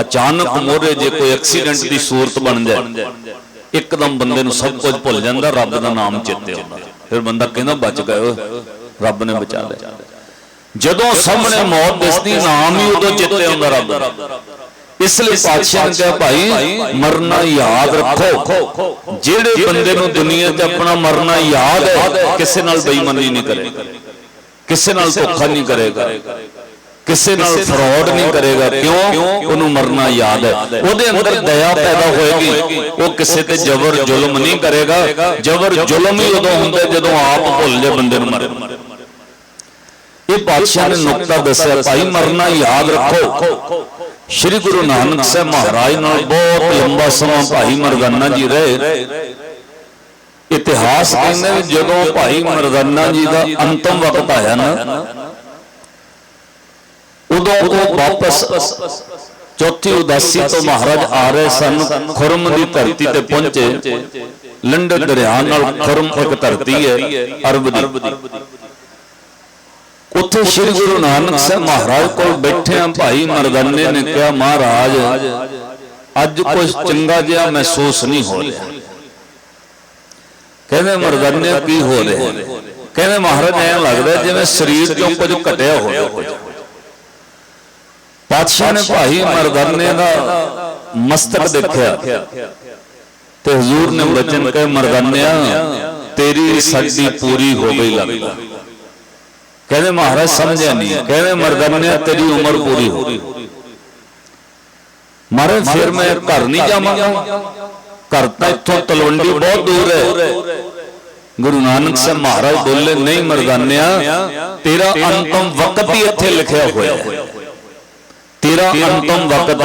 ਅਚਾਨਕ ਮੋਰੇ ਜੇ ਕੋਈ ਐਕਸੀਡੈਂਟ ਦੀ ਸੂਰਤ ਬਣ ਜਾਏ ਇੱਕਦਮ ਬੰਦੇ ਨੂੰ ਸਭ ਕੁਝ ਭੁੱਲ ਜਾਂਦਾ ਰੱਬ ਦਾ ਨਾਮ ਚੇਤੇ ਆਉਂਦਾ। ਫਿਰ ਬੰਦਾ ਕਹਿੰਦਾ ਬਚ ਗਏ ਰੱਬ ਨੇ ਬਚਾ ਲਿਆ। ਜਦੋਂ ਸਾਹਮਣੇ ਮੌਤ ਦਿਸਦੀ ਨਾਮ ਹੀ ਉਦੋਂ ਚੇਤੇ ਆਉਂਦਾ ਰੱਬ ਦਾ। ਇਸ ਲਈ ਪਾਤਸ਼ਾਹ ਨੇ ਕਿਹਾ ਭਾਈ ਮਰਨਾ ਯਾਦ ਰੱਖੋ। ਜਿਹੜੇ ਬੰਦੇ ਨੂੰ ਦੁਨੀਆ 'ਚ ਆਪਣਾ ਮਰਨਾ ਯਾਦ ਹੈ ਕਿਸੇ ਨਾਲ ਬੇਈਮਾਨੀ ਨਹੀਂ ਕਰੇਗਾ। ਕਿਸੇ ਨਾਲ ਧੋਖਾ ਨਹੀਂ ਕਰੇਗਾ। ਕਿਸੇ ਨਾਲ ਫਰਾਡ ਨਹੀਂ ਕਰੇਗਾ। ਕਿਉਂ? ਉਹਨੂੰ ਮਰਨਾ ਯਾਦ ਹੈ। ਉਹਦੇ ਅੰਦਰ ਦਇਆ ਪੈਦਾ ਹੋਏਗੀ। ਉਹ ਕਿਸੇ ਤੇ ਜ਼ਬਰ ਜ਼ੁਲਮ ਨਹੀਂ ਕਰੇਗਾ। ਜ਼ਬਰ ਜ਼ੁਲਮ ਹੀ ਉਦੋਂ ਹੁੰਦਾ ਜਦੋਂ ਆਪ ਭੁੱਲ ਜੇ ਬੰਦੇ ਨੂੰ ਮਰੇ ਇਹ ਪਾਤਸ਼ਾਹ ਨੇ ਨੁਕਤਾ ਦੱਸਿਆ। ਭਾਈ ਮਰਨਾ ਯਾਦ ਰੱਖੋ। ਸ੍ਰੀ ਗੁਰੂ ਨਾਨਕ ਸਾਹਿਬ ਮਹਾਰਾਜ ਨਾਲ ਬਹੁਤ ਲੰਬਾ ਸਮਾਂ ਭਾਈ ਮਰਦਾਨਾ ਜੀ ਰਹੇ। ਇਤਿਹਾਸ ਕਹਿੰਦੇ ਜਦੋਂ ਭਾਈ ਮਰਦਾਨਾ ਜੀ ਦਾ ਅੰਤਮ ਵਕਤ ਆਇਆ ਨਾ ਉਦੋਂ ਉਹ ਵਾਪਸ ਚੌਥੀ ਉਦਾਸੀ ਤੋਂ ਮਹਾਰਾਜ ਆ ਰਹੇ ਸਨ ਖੁਰਮ ਦੀ ਧਰਤੀ ਤੇ ਪਹੁੰਚੇ। ਲੰਡੇ ਦਰਿਆ ਨਾਲ ਖੁਰਮ ਇੱਕ ਧਰਤੀ ਹੈ ਅਰਬ ਦੀ ਉੱਥੇ ਸ੍ਰੀ ਗੁਰੂ ਨਾਨਕ ਸਾਹਿਬ ਮਹਾਰਾਜ ਕੋਲ ਬੈਠੇ ਆ ਭਾਈ ਮਰਦਾਨੇ ਨੇ ਕਿਹਾ ਮਹਾਰਾਜ ਅੱਜ ਕੁਝ ਚੰਗਾ ਜਿਹਾ ਮਹਿਸੂਸ ਨਹੀਂ ਹੋ ਰਿਹਾ। ਕਹਿੰਦੇ ਮਰਦਾਨੇ ਕੀ ਹੋ ਰਿਹਾ? ਕਹਿੰਦੇ ਮਹਾਰਾਜ ਐਂ ਲੱਗਦਾ ਜਿਵੇਂ ਸਰੀਰ ਚੋਂ ਕੁਝ ਘਟਿਆ ਹੋਵੇ। ਪਾਤਸ਼ਾਹ ਨੇ ਭਾਈ ਮਰਦਾਨੇ ਦਾ ਮਸਤਕ ਦੇਖਿਆ। ਤੇ ਹਜ਼ੂਰ ਨੇ ਬਚਨ ਕਹੇ ਮਰਦਾਨਿਆ ਤੇਰੀ ਸਾਡੀ ਪੂਰੀ ਹੋ ਗਈ ਲੱਗਦਾ ਕਹਿੰਦੇ ਮਹਾਰਾਜ ਸਮਝਿਆ ਨਹੀਂ। ਕਹਿੰਦੇ ਮਰਦਾਨਿਆ ਤੇਰੀ ਉਮਰ ਪੂਰੀ ਹੋ ਗਈ। ਮਹਾਰਾਜ ਫਿਰ ਮੈਂ ਘਰ ਨਹੀਂ ਜਾਵਾਂਗਾ। ਘਰ ਤਾਂ ਇੱਥੋਂ ਤਲਵੰਡੀ ਬਹੁਤ ਦੂਰ ਹੈ। ਗੁਰੂ ਨਾਨਕ ਸਾਹਿਬ ਮਹਾਰਾਜ ਬੋਲੇ ਨਹੀਂ ਮਰਦਾਨਿਆ ਤੇਰਾ ਅੰਤਮ ਵਕਤ ਹੀ ਇੱਥੇ ਲਿਖਿਆ ਹੋਇਆ ਹੈ। ਤੇਰਾ ਅੰਤਮ ਵਕਤ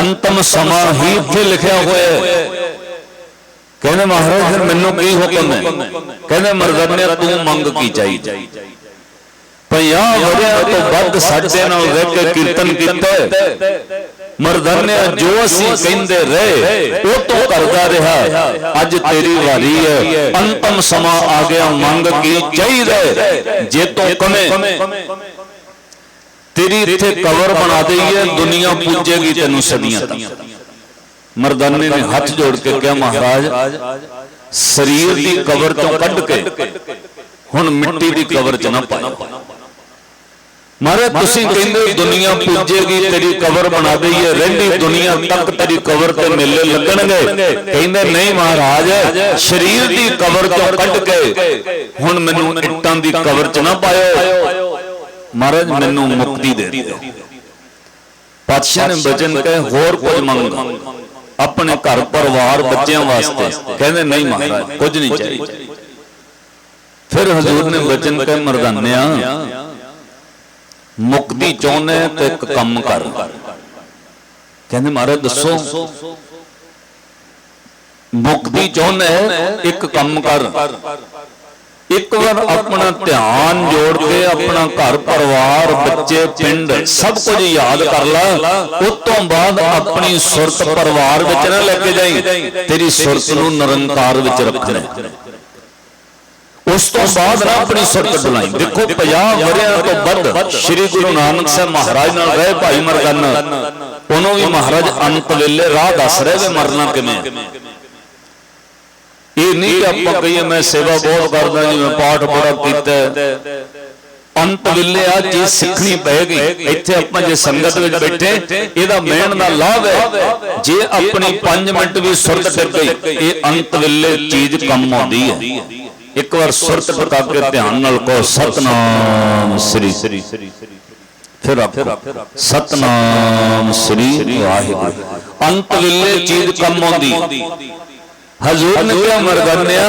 ਅੰਤਮ ਸਮਾਂ ਹੀ ਇੱਥੇ ਲਿਖਿਆ ਹੋਇਆ ਹੈ। ਕਹਿੰਦੇ ਮਹਾਰਾਜ, ਫਿਰ ਮੈਨੂੰ ਕੀ ਹੁਕਮ ਹੈ? ਕਹਿੰਦੇ ਮਰਦਾਨੇ ਤੂੰ ਮੰਗ ਕੀ ਚਾਹੀਦੀ? ਪੰਜਾਹ ਵਰਿਆਂ ਤੋਂ ਵੱਧ ਸਾਡੇ ਨਾਲ ਰਹਿ ਕੇ ਕੀਰਤਨ ਕੀਤਾ ਮਰਦਾਨੇ ਜੋ ਅਸੀਂ ਕਹਿੰਦੇ ਰਹੇ, ਉਹ ਤੋਂ ਕਰਦਾ ਰਿਹਾ ਅੱਜ ਤੇਰੀ ਵਾਰੀ ਹੈ। ਅੰਤਮ ਸਮਾਂ ਆ ਗਿਆ, ਮੰਗ ਕੀ ਚਾਹੀਦਾ ਜੇ ਤੂੰ ਕਮੇ ਤੇਰੀ ਇੱਥੇ ਕਬਰ ਬਣਾ ਦਈਏ ਦੁਨੀਆ ਪੂਜੇਗੀ ਤੈਨੂੰ ਸਦੀਆਂ ਤੱਕ। ਮਰਦਾਨੇ ਨੇ ਹੱਥ ਜੋੜ ਕੇ ਕਿਹਾ ਮਹਾਰਾਜ ਸਰੀਰ ਦੀ ਕਬਰ ਤੋਂ ਕੱਢ ਕੇ ਹੁਣ ਮਿੱਟੀ ਦੀ ਕਬਰ ਚ ਨਾ ਪਾਇਓ। ਮਹਾਰਾਜ ਤੁਸੀਂ ਕਹਿੰਦੇ ਦੁਨੀਆ ਪੂਜੇਗੀ ਤੇਰੀ ਕਬਰ ਬਣਾ ਦਈਏ ਰਹਿੰਦੀ ਦੁਨੀਆ ਤੱਕ ਤੇਰੀ ਕਬਰ ਤੇ ਮੇਲੇ ਲੱਗਣਗੇ। ਕਹਿੰਦੇ ਨਹੀਂ ਮਹਾਰਾਜ ਸਰੀਰ ਦੀ ਕਬਰ ਤੋਂ ਕੱਢ ਕੇ ਹੁਣ ਮੈਨੂੰ ਇੱਟਾਂ ਦੀ ਕਬਰ ਚ ਨਾ ਪਾਇਓ। ਮਹਾਰਾਜ, ਮੈਨੂੰ ਮੁਕਤੀ ਦੇ ਦਿਓ। ਪਾਤਸ਼ਾਹ ਨੇ ਬਚਨ ਕਹੇ, ਹੋਰ ਕੁਝ ਮੰਗ ਆਪਣੇ ਘਰ ਪਰਿਵਾਰ ਬੱਚਿਆਂ ਵਾਸਤੇ। ਕਹਿੰਦੇ, ਨਹੀਂ ਮਹਾਰਾਜ, ਕੁਝ ਨਹੀਂ ਚਾਹੀਦਾ। ਫਿਰ ਹਜ਼ੂਰ ਨੇ ਬਚਨ ਕਹੇ, ਮਰਦਾਨਿਆ, ਮੁਕਤੀ ਚਾਹੁੰਦੇ ਤੇ ਇੱਕ ਕੰਮ ਕਰ। ਕਹਿੰਦੇ, ਮਹਾਰਾਜ, ਦੱਸੋ। ਮੁਕਤੀ ਚਾਹੁੰਦੇ ਇੱਕ ਕੰਮ ਕਰ। ਇੱਕ ਵਾਰ ਆਪਣਾ ਧਿਆਨ ਜੋੜ ਕੇ ਆਪਣਾ ਘਰ, ਪਰਿਵਾਰ, ਬੱਚੇ, ਪਿੰਡ ਸਭ ਕੁਝ ਯਾਦ ਕਰ ਲੈ। ਉਸ ਤੋਂ ਬਾਅਦ ਆਪਣੀ ਸੁਰਤ ਪਰਿਵਾਰ ਵਿੱਚ ਨਾ ਲੈ ਕੇ ਜਾਈ। ਤੇਰੀ ਸੁਰਤ ਨੂੰ ਨਿਰੰਕਾਰ ਵਿੱਚ ਰੱਖਣਾ। ਉਸ ਤੋਂ ਬਾਅਦ ਨਾ ਆਪਣੀ ਸੁਰਤ ਬੁਲਾਈ ਦੇਖੋ 50 ਵਰਿਆਂ ਤੋਂ ਵੱਧ ਸ੍ਰੀ ਗੁਰੂ ਨਾਨਕ ਸਾਹਿਬ ਮਹਾਰਾਜ ਨਾਲ ਰਹੇ ਭਾਈ ਮਰਦਾਨਾ। ਉਹਨੂੰ ਵੀ ਮਹਾਰਾਜ ਅੰਤ ਵੇਲੇ ਰਾਹ ਦੱਸ ਰਹੇ ਵੀ ਮਰਨਾ ਕਿਵੇਂ ਇਹ ਨਹੀਂ ਕਿ ਆਪਾਂ ਕਹੀਏ ਮੈਂ ਸੇਵਾ ਬਹੁਤ ਕਰਦਾ ਜੀ ਮੈਂ ਪਾਠ ਬੜਾ ਕੀਤਾ। ਅੰਤ ਵੇਲੇ ਆ ਚੀਜ਼ ਸਿੱਖਣੀ ਪਏਗੀ ਇੱਥੇ ਆਪਾਂ ਜੇ ਸੰਗਤ ਵਿੱਚ ਬੈਠੇ ਇਹਦਾ ਮਿਹਨ ਦਾ ਲਾਭ ਹੈ ਜੇ ਆਪਣੀ 5 ਮਿੰਟ ਵੀ ਸੁਰਤ ਟਿਕ ਗਈ ਇਹ ਅੰਤ ਵੇਲੇ ਚੀਜ਼ ਕੰਮ ਆਉਂਦੀ ਹੈ ਇੱਕ ਵਾਰ ਸੁਰਤ ਟਿਕਾ ਕੇ ਧਿਆਨ ਨਾਲ ਕਹੋ ਸਤਨਾਮ ਸ੍ਰੀ। ਫਿਰ ਆਖੋ ਸਤਨਾਮ ਸ੍ਰੀ ਵਾਹਿਗੁਰੂ। ਅੰਤ ਵੇਲੇ ਚੀਜ਼ ਕੰਮ ਆਉਂਦੀ। ਹਜ਼ੂਰ ਨੇ ਕਿਹਾ ਮਰਦਾਨਿਆ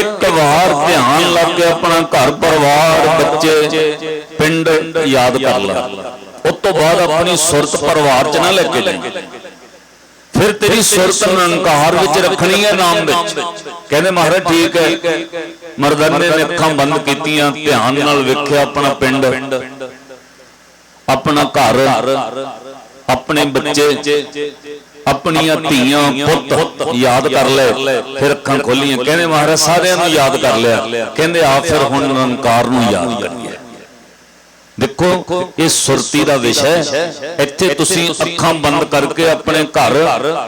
ਇੱਕ ਵਾਰ ਧਿਆਨ ਲਾ ਕੇ ਆਪਣਾ ਘਰ ਪਰਿਵਾਰ ਬੱਚੇ ਪਿੰਡ ਯਾਦ ਕਰ ਲੈ। ਉਸ ਤੋਂ ਬਾਅਦ ਆਪਣੀ ਸੁਰਤ ਪਰਿਵਾਰ ਚ ਨਾ ਲੈ ਕੇ ਜਾਈਂ। ਫਿਰ ਤੇਰੀ ਸੁਰਤ ਨਿਰੰਕਾਰ ਵਿੱਚ ਰੱਖਣੀ ਹੈ ਨਾਮ ਵਿੱਚ। ਕਹਿੰਦੇ ਮਹਾਰਾਜ ਠੀਕ ਹੈ। ਮਰਦਾਨੇ ਨੇ ਅੱਖਾਂ ਬੰਦ ਕੀਤੀਆਂ ਧਿਆਨ ਨਾਲ ਵੇਖਿਆ ਆਪਣਾ ਪਿੰਡ। ਆਪਣਾ ਘਰ। ਆਪਣੇ ਬੱਚੇ। ਆਪਣੀਆਂ ਧੀਆਂ ਪੁੱਤ ਯਾਦ ਕਰ ਲੈ। ਫਿਰ ਅੱਖਾਂ ਖੋਲੀਆਂ ਕਹਿੰਦੇ ਮਹਾਰਾਜ ਸਾਰਿਆਂ ਨੂੰ ਯਾਦ ਕਰ ਲਿਆ। ਕਹਿੰਦੇ ਆ ਫਿਰ ਹੁਣ ਨਿਰੰਕਾਰ ਨੂੰ ਯਾਦ ਕਰੀਏ। ਦੇਖੋ ਇਹ ਸੁਰਤੀ ਦਾ ਵਿਸ਼ਾ ਹੈ। ਇੱਥੇ ਤੁਸੀਂ ਅੱਖਾਂ ਬੰਦ ਕਰਕੇ ਆਪਣੇ ਘਰ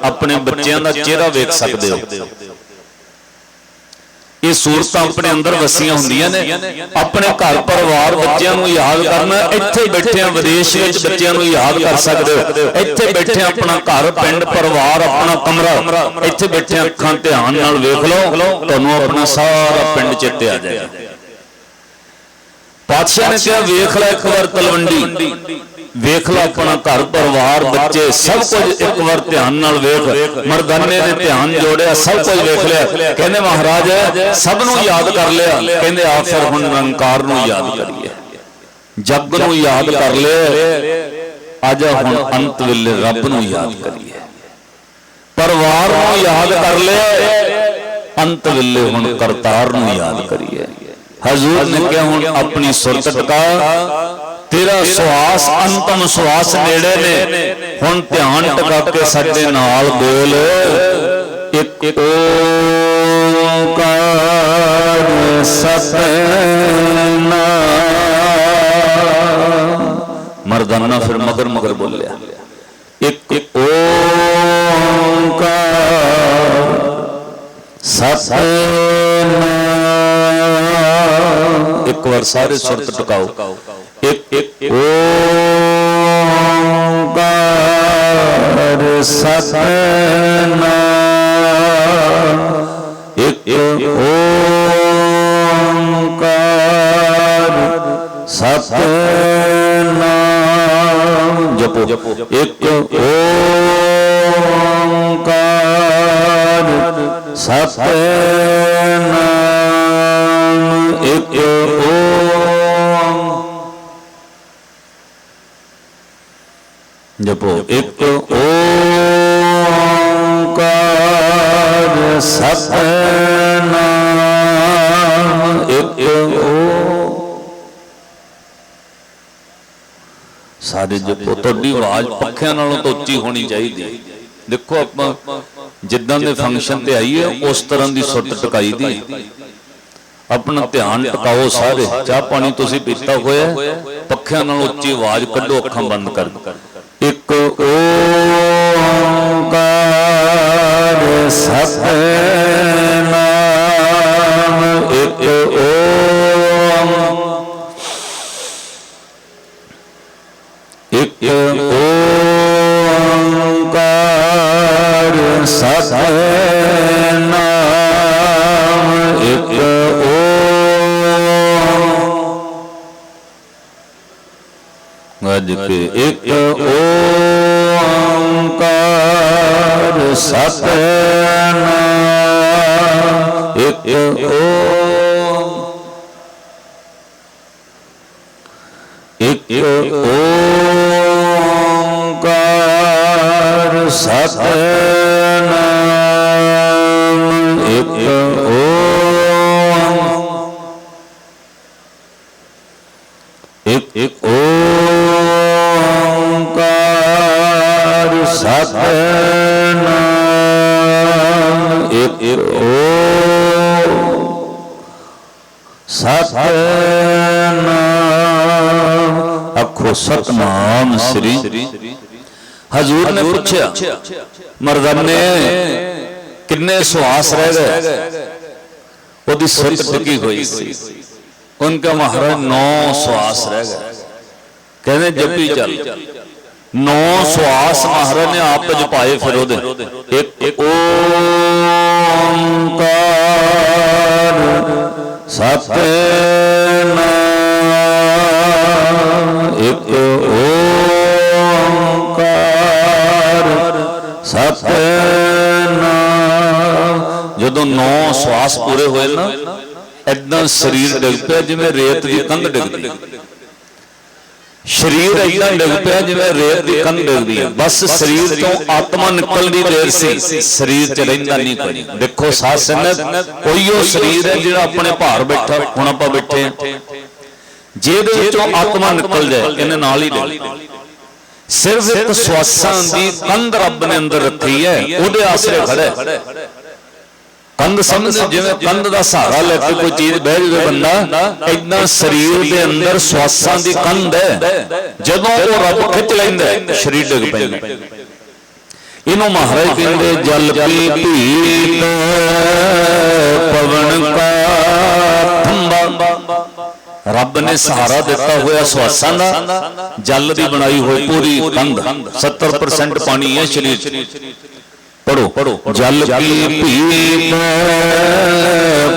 ਆਪਣੇ ਬੱਚਿਆਂ ਦਾ ਚਿਹਰਾ ਵੇਖ ਸਕਦੇ ਹੋ। ਇਹ ਸੂਰਤਾਂ ਆਪਣੇ ਅੰਦਰ ਵਸੀਆਂ ਹੁੰਦੀਆਂ ਨੇ। ਆਪਣੇ ਘਰ ਪਰਿਵਾਰ ਬੱਚਿਆਂ ਨੂੰ ਯਾਦ ਕਰਨਾ। ਇੱਥੇ ਬੈਠਿਆਂ ਵਿਦੇਸ਼ ਵਿੱਚ ਬੱਚਿਆਂ ਨੂੰ ਯਾਦ ਕਰ ਸਕਦੇ ਹੋ। ਇੱਥੇ ਬੈਠਿਆਂ ਆਪਣਾ ਘਰ, ਪਿੰਡ, ਪਰਿਵਾਰ, ਆਪਣਾ ਕਮਰਾ। ਇੱਥੇ ਬੈਠਿਆਂ ਅੱਖਾਂ ਧਿਆਨ ਨਾਲ ਵੇਖ ਲਓ। ਤੁਹਾਨੂੰ ਆਪਣਾ ਸਾਰਾ ਪਿੰਡ ਚੇਤੇ ਆ ਜਾਏਗਾ। ਪਾਤਸ਼ਾਹ ਨੇ ਕਿਹਾ, ਵੇਖ ਲੈ ਇੱਕ ਵਾਰ ਤਲਵੰਡੀ। ਵੇਖ ਲੈ ਆਪਣਾ ਘਰ ਪਰਿਵਾਰ ਬੱਚੇ ਸਭ ਕੁਝ ਇੱਕ ਵਾਰ ਧਿਆਨ ਨਾਲ ਵੇਖ। ਮਰਦਾਨੇ ਨੇ ਧਿਆਨ ਜੋੜਿਆ ਸਭ ਕੁਝ ਵੇਖ ਲਿਆ। ਕਹਿੰਦੇ ਮਹਾਰਾਜ ਸਭ ਨੂੰ ਯਾਦ ਕਰ ਲਿਆ। ਕਹਿੰਦੇ ਆ ਫਿਰ ਹੁਣ ਨਿਰੰਕਾਰ ਨੂੰ ਯਾਦ ਕਰੀਏ। ਜੱਗ ਨੂੰ ਯਾਦ ਕਰ ਲਿਆ। ਅੱਜ ਹੁਣ ਅੰਤ ਵੇਲੇ ਰੱਬ ਨੂੰ ਯਾਦ ਕਰੀਏ। ਪਰਿਵਾਰ ਨੂੰ ਯਾਦ ਕਰ ਲਿਆ। ਅੰਤ ਵੇਲੇ ਹੁਣ ਕਰਤਾਰ ਨੂੰ ਯਾਦ ਕਰੀਏ। ਹਜ਼ੂਰ ਨੇ ਕਿਹਾ ਹੁਣ ਆਪਣੀ ਸੁਰਤ ਟਿਕਾ। ਤੇਰਾ ਸਵਾਸ ਅੰਤਮ ਸਵਾਸ ਨੇੜੇ ਨੇ। ਹੁਣ ਧਿਆਨ ਟਿਕਾ ਕੇ ਸਾਡੇ ਨਾਲ ਬੋਲ। ਇੱਕ ਓੰਕਾਰ ਸਤਨਾਮ। ਮਰਦਾਨਾ ਫਿਰ ਮਗਰ ਮਗਰ ਬੋਲਿਆ। ਇੱਕ ਓੰਕਾਰ ਸਤਨਾਮ। ਇੱਕ ਵਾਰ ਸਾਰੇ ਸੁਰਤ ਟਿਕਾਓ। ਓੰਕਾਰ ਸਤਨਾਮ। ਇੱਕ ਓੰਕਾਰ ਸਤਨਾਮ। ਜਪੋ। ਆਵਾਜ਼ ਪੱਖਿਆਂ ਨਾਲੋਂ ਤਾਂ ਉੱਚੀ ਹੋਣੀ ਚਾਹੀਦੀ ਹੈ। ਦੇਖੋ ਆਪਾਂ, ਜਿੱਦਾਂ ਦੇ ਫੰਕਸ਼ਨ ਤੇ ਆਈਏ, ਉਸ ਤਰ੍ਹਾਂ ਦੀ ਸੁਰਤ ਟਿਕਾਈ ਦੀ ਆਪਣਾ ਧਿਆਨ ਟਿਕਾਓ ਸਾਰੇ। ਚਾਹ ਪਾਣੀ ਤੁਸੀਂ ਪੀਤਾ ਹੋਇਆ ਪੱਖਿਆਂ ਨਾਲ ਉੱਚੀ ਆਵਾਜ਼ ਕੱਢੋ, ਅੱਖਾਂ ਬੰਦ ਕਰ ਇੱਕ ਓੰਕਾਰ ਸਤਨਾਮ ਓੰਕਾਰ ਸਤਨਾਮ। ਇੱਕ ਆਖੋ ਸਤਨਾਮ ਸ੍ਰੀ। ਹਜ਼ੂਰ ਨੇ ਪੁੱਛਿਆ, ਮਰਦਾਨੇ, ਕਿੰਨੇ ਸੁਆਸ ਰਹਿ ਗਏ? ਉਹਦੀ ਸੁਰਤ ਟਿਕੀ ਹੋਈ। ਸੀ ਉਨਕਾ ਮਹਾਰਾਜ 9 ਸਵਾਸ ਰਹਿ ਗਏ। ਕਹਿੰਦੇ, ਜਪੀ ਚੱਲ। ਨੌ ਸੁਆਸ ਮਹਾਰਾਜ ਨੇ ਆਪ ਜਪਾਏ ਫਿਰ ਉਹਦੇ। ਇੱਕ ਇੱਕ ਓੰਕਾਰ ਇੱਕ ਓੰਕਾਰ ਸਤਨਾਮ। ਜਦੋਂ ਨੌ ਸਵਾਸ ਪੂਰੇ ਹੋਏ ਨਾ ਐਦਾਂ ਸਰੀਰ ਡਿੱਗ ਪਿਆ ਜਿਵੇਂ ਰੇਤ ਦੀ ਕੰਧ ਡਿੱਗਦੀ ਸਰੀਰ ਐਦਾਂ ਡਿੱਗ ਪਿਆ ਜਿਵੇਂ ਰੇਤ ਦੀ ਕੰਧ ਡਿੱਗਦੀ ਹੈ ਬਸ ਸਰੀਰ ਤੋਂ ਆਤਮਾ ਨਿਕਲਦੀ ਦੇਰ ਸੀ। ਸਰੀਰ ਚ ਰਹਿੰਦਾ ਨਹੀਂ ਕੋਈ। ਦੇਖੋ ਸਾਧ ਸੰਗਤ ਉਹ ਸਰੀਰ ਹੈ ਜਿਹੜਾ ਆਪਣੇ ਭਾਰ ਬੈਠਾ, ਹੁਣ ਆਪਾਂ ਬੈਠੇ ਹਾਂ। ਜਿਹਦੇ ਵਿੱਚੋਂ ਆਤਮਾ ਨਿਕਲ ਜਾਏ ਇਹਨੇ ਨਾਲ ਹੀ ਡਿੱਗ ਸਿਰਫ ਇੱਕ ਸਵਾਸਾਂ ਦੀ ਕੰਧ ਰੱਬ ਨੇ ਅੰਦਰ ਰੱਖੀ ਹੈ ਉਹਦੇ ਆਸਰੇ ਖੜਾ ਕੰਧ ਸਮਝਦੇ ਜਿਵੇਂ ਕੰਧ ਦਾ ਸਹਾਰਾ ਲੈ ਕੇ ਕੋਈ ਚੀਜ਼ ਬਹਿ ਜਾਵੇ ਬੰਦਾ ਇਦਾਂ ਸਰੀਰ ਦੇ ਅੰਦਰ ਸਵਾਸਾਂ ਦੀ ਕੰਧ ਹੈ। ਜਦੋਂ ਉਹ ਰੱਬ ਖਿੱਚ ਲੈਂਦਾ ਸਰੀਰ ਡਿੱਗ ਪੈਂਦਾ। ਇਹਨੂੰ ਮਹਾਰਾਜ ਕਹਿੰਦੇ ਜਲ ਪੀ ਭੀਤ ਪਵਨ ਕਾ ਥੰਬਾ। ਰੱਬ ਨੇ ਸਹਾਰਾ ਦਿੱਤਾ ਹੋਇਆ ਸਵਾਸਾਂ ਦਾ ਜਲ ਦੀ ਬਣਾਈ ਹੋਈ ਪੂਰੀ ਕੰਧ। 70% ਪਾਣੀ ਹੈ ਸਰੀਰ ਪੜੋ ਜਲ ਕੀ ਭੀਤ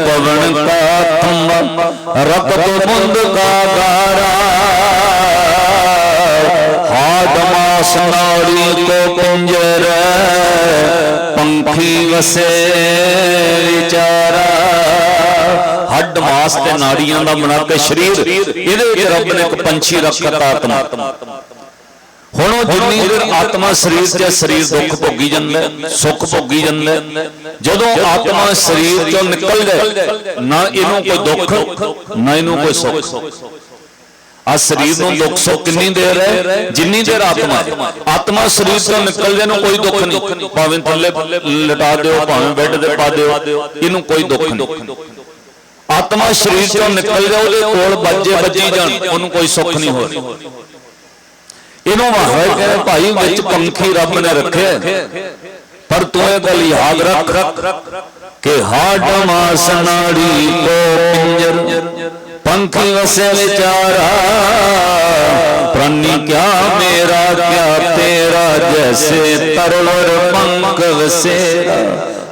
ਪਵਨ ਕਾ ਥੰਬਾ ਰਕਤ ਮੁੰਦ ਕਾ ਗਾਰਾ। ਹਾਡ ਮਾਸ ਨਾੜੀ ਕੋ ਪਿੰਜਰ। ਪੰਖੀ ਵਸੇ ਵਿਚਾਰਾ। ਹੱਡ ਮਾਸ ਤੇ ਨਾੜੀਆਂ ਦਾ ਬਣਾ ਕੇ ਸਰੀਰ। ਇਹਦੇ ਵਿੱਚ ਰੱਬ ਨੇ ਇੱਕ ਪੰਛੀ ਰੱਖਤਾ ਆਤਮਾ। ਹੁਣ ਉਹ ਜਿੰਨੀ ਦੇਰ ਆਤਮਾ ਸਰੀਰ ਤੇ ਸਰੀਰ ਦੁੱਖ ਭੋਗੀ ਜਾਂਦਾ ਹੈ, ਸੁੱਖ ਭੋਗੀ ਜਾਂਦਾ ਜਦੋਂ ਆਤਮਾ ਸਰੀਰ ਚੋਂ ਨਿਕਲ ਜਾਏ ਨਾ ਇਹਨੂੰ ਕੋਈ ਦੁੱਖ ਨਾ ਇਹਨੂੰ ਕੋਈ ਸੁੱਖ। ਆ ਸਰੀਰ ਨੂੰ ਦੁੱਖ ਸੁੱਖ ਕਿੰਨੀ ਦੇਰ ਹੈ? ਜਿੰਨੀ ਦੇਰ ਆਤਮਾ ਆਤਮਾ ਸਰੀਰ ਤੋਂ ਨਿਕਲ ਜਾਏ ਨੂੰ ਕੋਈ ਦੁੱਖ ਨਹੀਂ। ਭਾਵੇਂ ਥੱਲੇ ਲਟਾ ਦਿਓ, ਭਾਵੇਂ ਬੈੱਡ ਤੇ ਪਾ ਦਿਓ, ਇਹਨੂੰ ਕੋਈ ਦੁੱਖ ਨਹੀਂ। ਆਤਮਾ ਸਰੀਰ ਚੋਂ ਨਿਕਲ ਜਾਏ, ਉਹਦੇ ਕੋਲ ਬੱਜੇ ਵੱਜੀ ਜਾਣ, ਉਹਨੂੰ ਕੋਈ ਸੁੱਖ ਨਹੀਂ ਹੋ ਰਿਹਾ ਇਹਨੂੰ ਮਹਾਰਾਜ ਕਹਿੰਦੇ, ਭਾਈ, ਵਿੱਚ ਪੰਖੀ ਰੱਬ ਨੇ ਰੱਖਿਆ ਪਰ ਤੂੰ ਇਹ ਗੱਲ ਯਾਦ ਰੱਖ ਕਿ ਹਾਡ ਮਾਸ ਨਾੜੀ ਕੋ ਪਿੰਜਰ ਪੰਖੀ ਵਸੇ ਵਿਚਾਰਾ, ਪ੍ਰਾਨੀ ਕਿਆ ਮੇਰਾ ਕਿਆ ਤੇਰਾ, ਜੈਸੇ ਤਰਵਰ ਪੰਖ ਵਸੇਰਾ।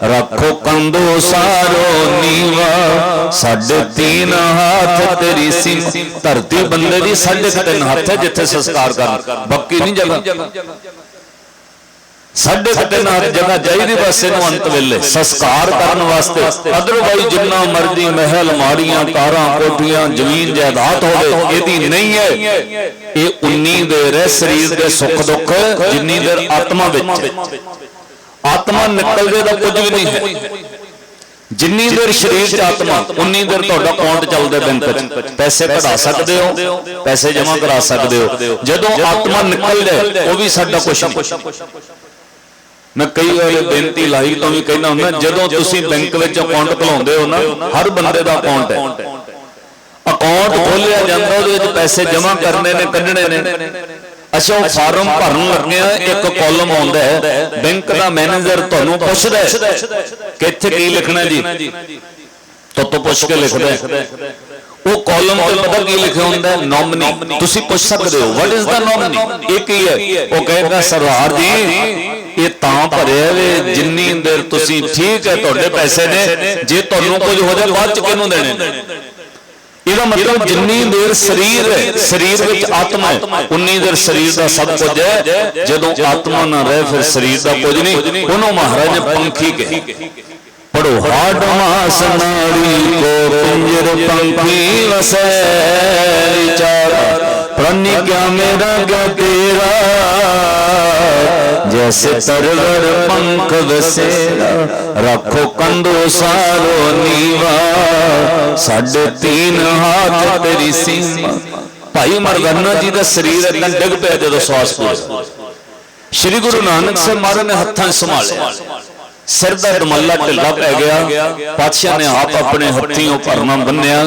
ਰੱਖੋ ਕੰਦੋ ਸਾਰੋ ਨੀਵਾ, ਸਾਡੇ ਤੀਨ ਹੱਥ ਤੇਰੀ ਸੀ ਧਰਤੀ ਬੰਦੇ ਦੀ ਸਾਡੇ ਤਿੰਨ ਹੱਥ ਜਿੱਥੇ ਸੰਸਕਾਰ ਕਰਨ, ਬਾਕੀ ਨਹੀਂ ਜਗ੍ਹਾ। ਸਾਡੇ ਤਿੰਨ ਹੱਥ ਜਗ੍ਹਾ ਚਾਹੀਦੀ ਬਸ ਇਹਨੂੰ ਅੰਤ ਵੇਲੇ। ਸੰਸਕਾਰ ਕਰਨ ਵਾਸਤੇ। ਅਦਰਵਾਈ ਜਿੰਨਾ ਮਰਜ਼ੀ ਮਹਿਲ, ਮਾੜੀਆਂ ਕਾਰਾਂ, ਕੋਠੀਆਂ, ਜ਼ਮੀਨ, ਜਾਇਦਾਦ ਹੋਵੇ, ਇਹਦੀ ਨਹੀਂ ਹੈ। ਇਹ ਉਨੀ ਦੇਰ ਹੈ ਸਰੀਰ ਦੇ ਸੁੱਖ ਦੁੱਖ, ਜਿੰਨੀ ਦੇਰ ਆਤਮਾ ਵਿੱਚ ਆਤਮਾ ਨਿਕਲ ਜੇ ਤਾਂ ਕੁਝ ਵੀ ਨਹੀਂ ਹੈ। ਜਿੰਨੀ ਦੇਰ ਸਰੀਰ 'ਚ ਆਤਮਾ, ਉਨੀ ਦੇਰ ਤੁਹਾਡਾ ਅਕਾਊਂਟ ਚੱਲਦਾ ਬੈਂਕ 'ਚ। ਪੈਸੇ ਕਢਾ ਸਕਦੇ ਹੋ, ਪੈਸੇ ਜਮ੍ਹਾਂ ਕਰਾ ਸਕਦੇ ਹੋ। ਜਦੋਂ ਆਤਮਾ ਨਿਕਲ ਜਾਏ ਉਹ ਵੀ ਸਾਡਾ ਕੁਝ ਨਹੀਂ। ਮੈਂ ਕਈ ਵਾਰ ਬੇਨਤੀ ਲਾਈ ਤੋਂ ਵੀ ਕਹਿੰਦਾ ਹੁੰਦਾ, ਜਦੋਂ ਤੁਸੀਂ ਬੈਂਕ ਵਿੱਚ ਅਕਾਊਂਟ ਖੁਲਾਉਂਦੇ ਹੋ ਨਾ, ਹਰ ਬੰਦੇ ਦਾ ਅਕਾਊਂਟ ਹੈ। ਅਕਾਊਂਟ ਖੋਲਿਆ ਜਾਂਦਾ, ਉਹਦੇ ਵਿੱਚ ਪੈਸੇ ਜਮ੍ਹਾਂ ਕਰਨੇ ਨੇ, ਕੱਢਣੇ ਨੇ। ਅੱਛਾ ਉਹ ਫਾਰਮ ਭਰਨ ਲੱਗਿਆ ਇੱਕ ਕਾਲਮ ਆਉਂਦਾ ਹੈ, ਬੈਂਕ ਦਾ ਮੈਨੇਜਰ ਤੁਹਾਨੂੰ ਪੁੱਛਦਾ ਹੈ ਕਿ ਇੱਥੇ ਕੀ ਲਿਖਣਾ ਜੀ? ਤੋਂ ਪੁੱਛ ਕੇ ਲਿਖਦਾ ਹੈ। ਉਹ ਕਾਲਮ ਤੇ ਪਤਾ ਕੀ ਲਿਖਿਆ ਹੁੰਦਾ ਨੋਮਨੀ ਤੁਸੀਂ ਪੁੱਛ ਸਕਦੇ ਹੋ ਵਾਟ ਇਜ਼ ਦਾ ਨੋਮਨੀ ਇਹ ਕੀ ਹੈ? ਉਹ ਕਹੇਗਾ, ਸਰਦਾਰ ਜੀ, ਇਹ ਤਾਂ ਭਰਿਆ ਵੇ, ਜਿੰਨੀ ਦੇਰ ਤੁਸੀਂ ਠੀਕ ਹੈ, ਤੁਹਾਡੇ ਪੈਸੇ ਨੇ, ਜੇ ਤੁਹਾਨੂੰ ਕੁਝ ਹੋ ਜਾਏ, ਬਾਅਦ ਚ ਕਿਹਨੂੰ ਦੇਣੇ? ਇਹਦਾ ਮਤਲਬ ਜਿੰਨੀ ਦੇਰ ਸਰੀਰ ਹੈ, ਸਰੀਰ ਵਿੱਚ ਆਤਮਾ ਹੈ, ਉਨੀ ਦੇਰ ਸਰੀਰ ਦਾ ਸਭ ਕੁਝ ਹੈ। ਜਦੋਂ ਆਤਮਾ ਨਾ ਰਹੇ, ਫਿਰ ਸਰੀਰ ਦਾ ਕੁਝ ਨਹੀਂ। ਉਹਨੂੰ ਮਹਾਰਾਜ ਨੇ ਪੰਖੀ ਕਹੇ। ਪੜੋ ਹਾਡ ਮਾਸ ਨਾੜੀ ਕੋ ਪਿੰਜਰ ਪੰਖੀ ਵਸੈ ਵਿਚਾਰ ਪ੍ਰਾਨੀ ਕਿਆ ਮੇਰਾ ਕਿਆ ਤੇਰਾ? ਜੈਸੇ ਤਰਵਰ ਪੰਖ ਵਸੇਰਾ ਰੱਖੋ ਕੰਦੋ ਸਾਰੋ ਨੀਵਾ। ਸਾਡੇ ਤੀਨ ਹੱਥ ਤੇਰੀ ਸੀਮਾ। ਭਾਈ ਮਰਦਾਨਾ ਜੀ ਦਾ ਸਰੀਰ ਇਦਾਂ ਡਿੱਗ ਪਿਆ ਜਦੋਂ ਸਵਾਸ ਪੂਰਾ ਸ਼੍ਰੀ ਗੁਰੂ ਨਾਨਕ ਸਾਹਿਬ ਮਹਾਰਾਜ ਨੇ ਹੱਥਾਂ ਸੰਭਾਲਿਆ। ਸਿਰ ਦਾ ਦਮੱਲਾ ਢਿੱਲਾ ਪੈ ਗਿਆ ਪਾਤਸ਼ਾਹ ਨੇ ਆਪ ਆਪਣੇ ਹੱਥੀਂ ਉਹ ਭਰਨਾ ਬੰਨਿਆ।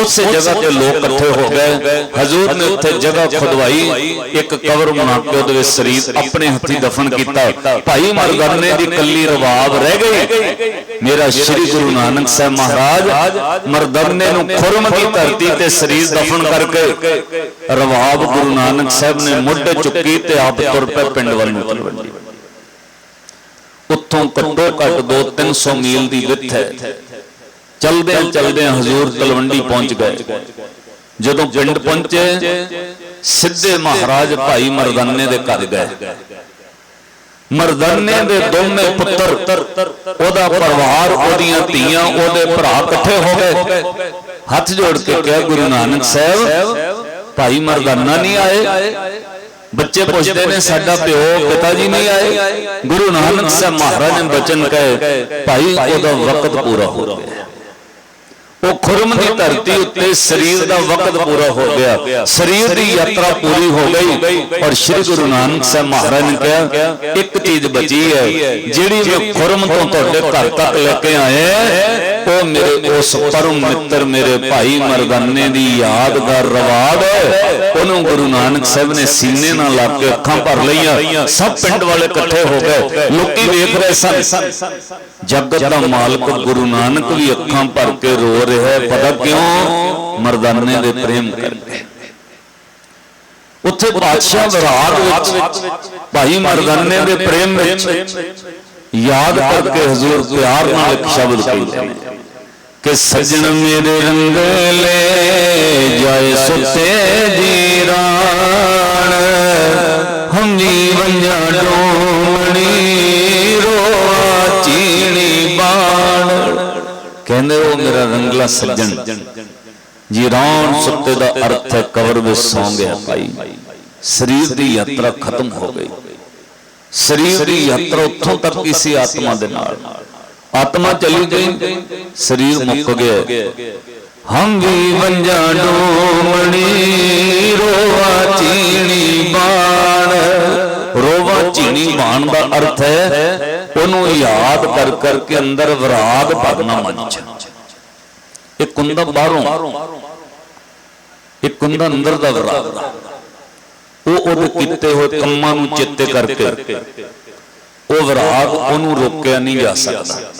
ਉਸੇ ਜਗ੍ਹਾ ਤੇ ਲੋਕ ਇਕੱਠੇ ਹੋ ਗਏ। ਹਜ਼ੂਰ ਨੇ ਉੱਥੇ ਜਗ੍ਹਾ ਖੁਦਵਾਈ। ਇੱਕ ਕਬਰ ਬਣਾ ਕੇ ਉਹਦੇ ਵਿੱਚ ਸਰੀਰ ਆਪਣੇ ਹੱਥੀਂ ਦਫਨ ਕੀਤਾ। ਭਾਈ ਮਰਦਾਨੇ ਦੀ ਕੱਲੀ ਰਵਾਬ ਰਹਿ ਗਈ। ਮੇਰਾ ਸ੍ਰੀ ਗੁਰੂ ਨਾਨਕ ਸਾਹਿਬ ਮਹਾਰਾਜ ਮਰਦਾਨੇ ਨੂੰ ਖੁਰਮ ਦੀ ਧਰਤੀ ਤੇ ਸਰੀਰ ਦਫਨ ਕਰਕੇ ਰਵਾਬ ਗੁਰੂ ਨਾਨਕ ਸਾਹਿਬ ਨੇ ਮੁੱਢ ਚੁੱਕੀ ਤੇ ਆਪ ਤੁਰ ਪਏ ਪਿੰਡ ਵੱਲ ਨੂੰ। ਤਲਵੰਡੀ ਉੱਥੋਂ ਘੱਟੋ ਘੱਟ 2-300 ਮੀਲ ਦੀ ਵਿੱਥ ਹੈ। ਚਲਦਿਆਂ ਚਲਦਿਆਂ ਹਜ਼ੂਰ ਤਲਵੰਡੀ ਪਹੁੰਚ ਗਏ। ਜਦੋਂ ਪਿੰਡ ਪਹੁੰਚੇ, ਸਿੱਧੇ ਮਹਾਰਾਜ ਭਾਈ ਮਰਦਾਨੇ ਦੇ ਘਰ ਗਏ। ਮਰਦਾਨੇ ਦੇ ਦੋਵੇਂ ਪੁੱਤਰ, ਉਹਦਾ ਪਰਿਵਾਰ, ਉਹਦੀਆਂ ਧੀਆਂ, ਉਹਦੇ ਭਰਾ ਇਕੱਠੇ ਹੋ ਗਏ। ਹੱਥ ਜੋੜ ਕੇ ਕਿਹਾ, ਗੁਰੂ ਨਾਨਕ ਸਾਹਿਬ, ਭਾਈ ਮਰਦਾਨਾ ਨਹੀਂ ਆਏ। ਬੱਚੇ ਪੁੱਛਦੇ ਨੇ ਸਾਡਾ ਪਿਓ ਪਿਤਾ ਜੀ ਨਹੀਂ ਆਏ? ਗੁਰੂ ਨਾਨਕ ਸਾਹਿਬ ਮਹਾਰਾਜ ਨੇ ਬਚਨ ਕਹੇ ਭਾਈ ਉਹਦਾ ਵਕਤ ਪੂਰਾ ਹੋ ਗਿਆ। ਉਹ ਖੁਰਮ ਦੀ ਧਰਤੀ ਉੱਤੇ ਸਰੀਰ ਦਾ ਵਕਤ ਪੂਰਾ ਹੋ ਗਿਆ। ਸਰੀਰ ਦੀ ਯਾਤਰਾ ਪੂਰੀ ਹੋ ਗਈ ਔਰ ਸ੍ਰੀ ਗੁਰੂ ਨਾਨਕ ਸਾਹਿਬ ਮਹਾਰਾਜ ਨੇ ਕਿਹਾ ਇੱਕ ਚੀਜ਼ ਬਚੀ ਹੈ ਜਿਹੜੀ ਮੈਂ ਖੁਰਮ ਤੋਂ ਤੁਹਾਡੇ ਘਰ ਤੱਕ ਲੈ ਕੇ ਆਇਆ ਉਹ ਮੇਰੇ ਉਸ ਪਰਮ ਮਿੱਤਰ ਮੇਰੇ ਭਾਈ ਮਰਦਾਨੇ ਦੀ ਯਾਦਗਾਰ ਰਵਾਦ ਹੈ। ਉਹਨੂੰ ਗੁਰੂ ਨਾਨਕ ਸਾਹਿਬ ਨੇ ਸੀਨੇ ਨਾਲ ਲਾ ਕੇ ਅੱਖਾਂ ਭਰ ਲਈਆਂ। ਸਭ ਪਿੰਡ ਵਾਲੇ ਇਕੱਠੇ ਹੋ ਗਏ। ਲੋਕੀ ਵੇਖ ਰਹੇ ਸਨ। ਜਗਤ ਦਾ ਮਾਲਕ ਗੁਰੂ ਨਾਨਕ ਵੀ ਅੱਖਾਂ ਭਰ ਕੇ ਰੋ ਰਿਹਾ ਹੈ। ਪਤਾ ਕਿਉਂ? ਮਰਦਾਨੇ ਦੇ ਪ੍ਰੇਮ ਕਰਕੇ। ਉੱਥੇ ਬਾਦਸ਼ਾਹ ਵਿਰਾਗ ਵਿੱਚ, ਭਾਈ ਮਰਦਾਨੇ ਦੇ ਪ੍ਰੇਮ ਵਿੱਚ ਯਾਦ ਕਰਕੇ ਹਜ਼ੂਰ ਪਿਆਰ ਨਾਲ ਇੱਕ ਸ਼ਬਦ ਕਹਿੰਦੇ ਨੇ। ਕਿ ਸਜਣ ਮੇਰੇ ਰੰਗ ਲੈ ਸੁਤੇ ਜੀ ਰਾਣ ਹਮੀ ਵੰਜਾ ਡੋਮਣੀ ਰੋਆ ਚੀਣੀ ਬਾਣ। ਕਹਿੰਦੇ ਉਹ ਮੇਰਾ ਰੰਗਲਾ ਸੱਜਣ। ਜੀ ਰੌਣ ਸੁੱਤੇ ਦਾ ਅਰਥ ਹੈ ਕਬਰ ਵਿੱਚ ਸੌਂ ਗਿਆ ਭਾਈ। ਸਰੀਰ ਦੀ ਯਾਤਰਾ ਖਤਮ ਹੋ ਗਈ। ਸਰੀਰ ਦੀ ਯਾਤਰਾ ਉੱਥੋਂ ਤੱਕ ਹੀ ਸੀ ਆਤਮਾ ਦੇ ਨਾਲ। ਆਤਮਾ ਚਲੀ ਗਈ ਸਰੀਰ ਮੁੱਕ ਗਿਆ। ਹਮ ਵੀ ਵੰਜਾ ਡੋਮਣੀ ਰੋਵਾ ਚੀਣੀ ਬਾਣ। ਰੋਵਾ ਚੀਣੀ ਬਾਣ ਦਾ ਅਰਥ ਹੈ ਉਹਨੂੰ ਯਾਦ ਕਰ ਕਰਕੇ ਅੰਦਰ ਵਿਰਾਗ ਭਰਨਾ ਮਨ ਚ ਇੱਕ ਹੁੰਦਾ ਬਾਹਰੋਂ। ਇੱਕ ਹੁੰਦਾ ਅੰਦਰ ਦਾ ਵਿਰਾਗ। ਉਹ ਉਹਦੇ ਕੀਤੇ ਹੋਏ ਕੰਮਾਂ ਨੂੰ ਚਿੱਤੇ ਕਰਕੇ। ਉਹ ਵਿਰਾਗ ਉਹਨੂੰ ਰੋਕਿਆ ਨਹੀਂ ਜਾ ਸਕਦਾ।